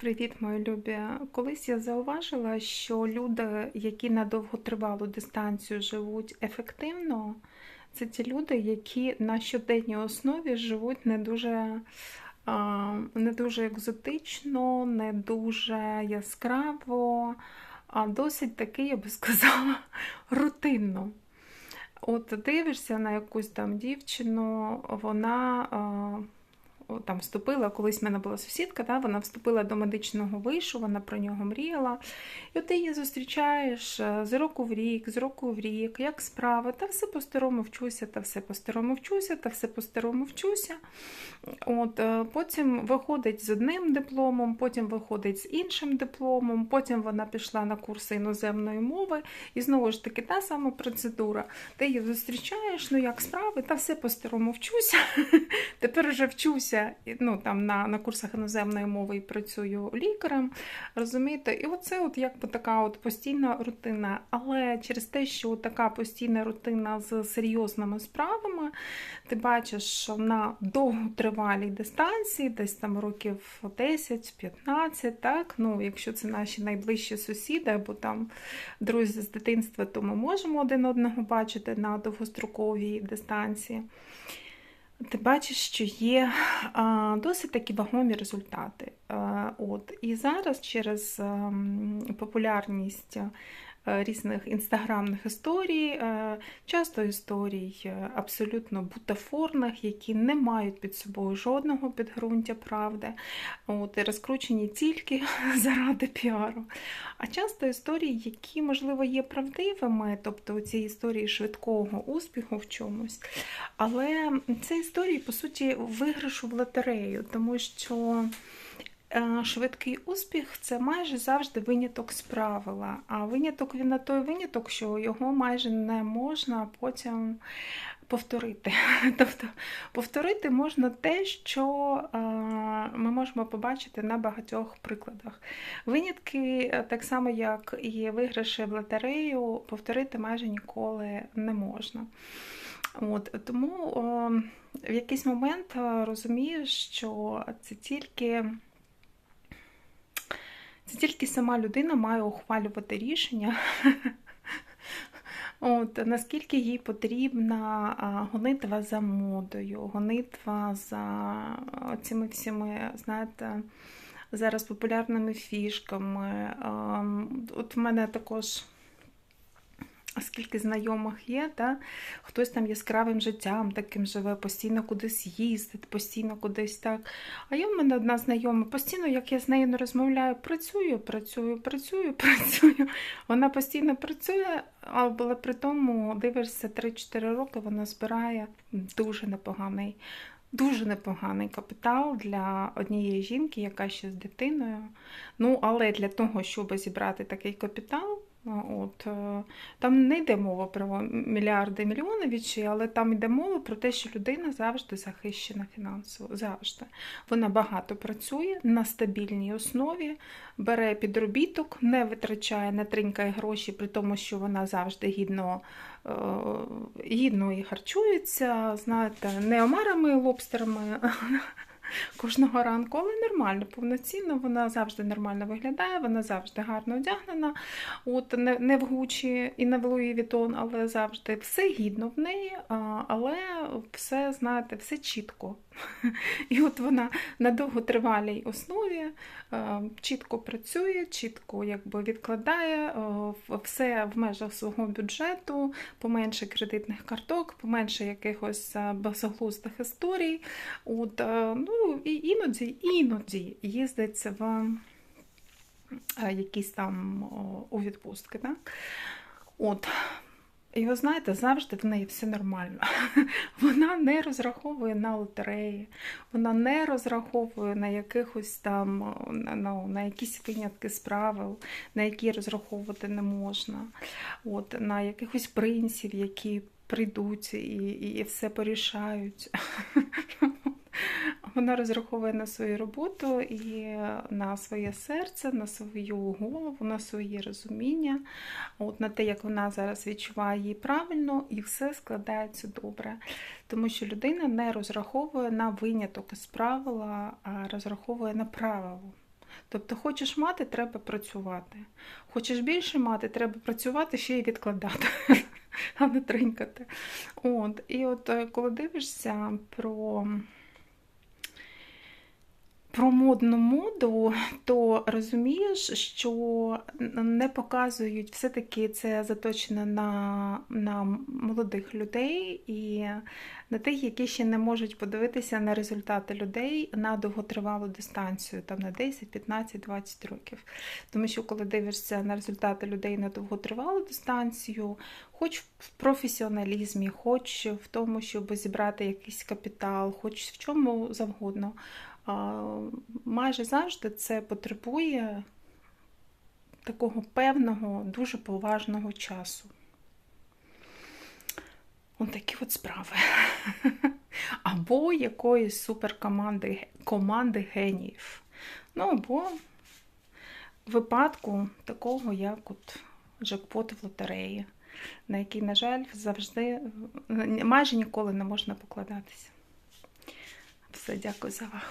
Привіт, мої любі. Колись я зауважила, що люди, які на довготривалу дистанцію живуть ефективно, це ті люди, які на щоденній основі живуть не дуже, не дуже екзотично, не дуже яскраво, а досить таки, я би сказала, рутинно. От дивишся на якусь там дівчину, вона. Там вступила, колись в мене була сусідка, да, вона вступила до медичного вишу, вона про нього мріяла. І от ти її зустрічаєш е, з року в рік, з року в рік, як справа, та все по-старому вчуся, та все по-старому вчуся, та все по-старому вчуся. От, е, Потім виходить з одним дипломом, потім виходить з іншим дипломом, потім вона пішла на курси іноземної мови, і знову ж таки та сама процедура. Ти її зустрічаєш, ну як справи, та все по-старому вчуся. Тепер вже вчуся і, ну, там, на, на курсах іноземної мови і працюю лікарем. Розумієте? І оце от якби така от постійна рутина. Але через те, що така постійна рутина з серйозними справами, ти бачиш, що на довготривалій дистанції, десь там років 10-15, так, ну, якщо це наші найближчі сусіди або там друзі з дитинства, то ми можемо один одного бачити на довгостроковій дистанції. Ти бачиш, що є а, досить такі вагомі результати. А, от. І зараз через а, популярність е, різних інстаграмних історій, е, часто історій е, абсолютно бутафорних, які не мають під собою жодного підґрунтя правди, от, і розкручені тільки заради піару. А часто історії, які, можливо, є правдивими, тобто ці історії швидкого успіху в чомусь. Але це історії, по суті, виграшу в лотерею, тому що. Е, швидкий успіх це майже завжди виняток з правила. А виняток він на той виняток, що його майже не можна потім повторити. Тобто повторити можна те, що е, ми можемо побачити на багатьох прикладах. Винятки, е, так само як і виграші в лотерею, повторити майже ніколи не можна. От, Тому о, в якийсь момент розумієш, що це тільки. Це тільки сама людина має ухвалювати рішення, От, наскільки їй потрібна гонитва за модою, гонитва за цими всіми, знаєте, зараз популярними фішками. От в мене також скільки знайомих є, та? хтось там яскравим життям таким живе, постійно кудись їздить, постійно кудись так. А я в мене одна знайома, постійно, як я з нею не розмовляю, працюю, працюю, працюю, працюю. Вона постійно працює, але при тому дивишся 3-4 роки, вона збирає дуже непоганий. Дуже непоганий капітал для однієї жінки, яка ще з дитиною. Ну, але для того, щоб зібрати такий капітал, От, е, Там не йде мова про мільярди мільйони вічі, але там йде мова про те, що людина завжди захищена фінансово. Завжди. Вона багато працює на стабільній основі, бере підробіток, не витрачає, не тринькає гроші, при тому, що вона завжди гідно е, гідно і харчується, знаєте, не омарами лобстерами кожного ранку, але нормально, повноцінно, вона завжди нормально виглядає, вона завжди гарно одягнена, от не не в Гучі і не в Луї Вітон, але завжди все гідно в неї, але все, знаєте, все чітко. І от вона на довготривалій основі чітко працює, чітко якби відкладає все в межах свого бюджету, поменше кредитних карток, поменше якихось безоглуздих історій. От, ну, Ну, і іноді іноді їздить в е, якісь там у відпустки. Так? От. І ви знаєте, завжди в неї все нормально. Вона не розраховує на лотереї, вона не розраховує на якихось там ну, на якісь винятки з правил, на які розраховувати не можна, От, на якихось принців, які прийдуть і, і все порішають. Вона розраховує на свою роботу і на своє серце, на свою голову, на своє розуміння, от на те, як вона зараз відчуває її правильно, і все складається добре. Тому що людина не розраховує на виняток із правила, а розраховує на правило. Тобто, хочеш мати, треба працювати. Хочеш більше мати, треба працювати ще й відкладати, а не тринькати. От. І от е, коли дивишся про. Про модну моду, то розумієш, що не показують все-таки це заточено на на молодих людей і на тих, які ще не можуть подивитися на результати людей на довготривалу дистанцію, там на 10, 15, 20 років. Тому що, коли дивишся на результати людей на довготривалу дистанцію, хоч в професіоналізмі, хоч в тому, щоб зібрати якийсь капітал, хоч в чому завгодно майже завжди це потребує такого певного, дуже поважного часу. Ось такі от справи. Або якоїсь суперкоманди команди геніїв. Ну, або випадку такого, як от джекпот в лотереї, на який, на жаль, завжди майже ніколи не можна покладатися. Все, дякую за увагу.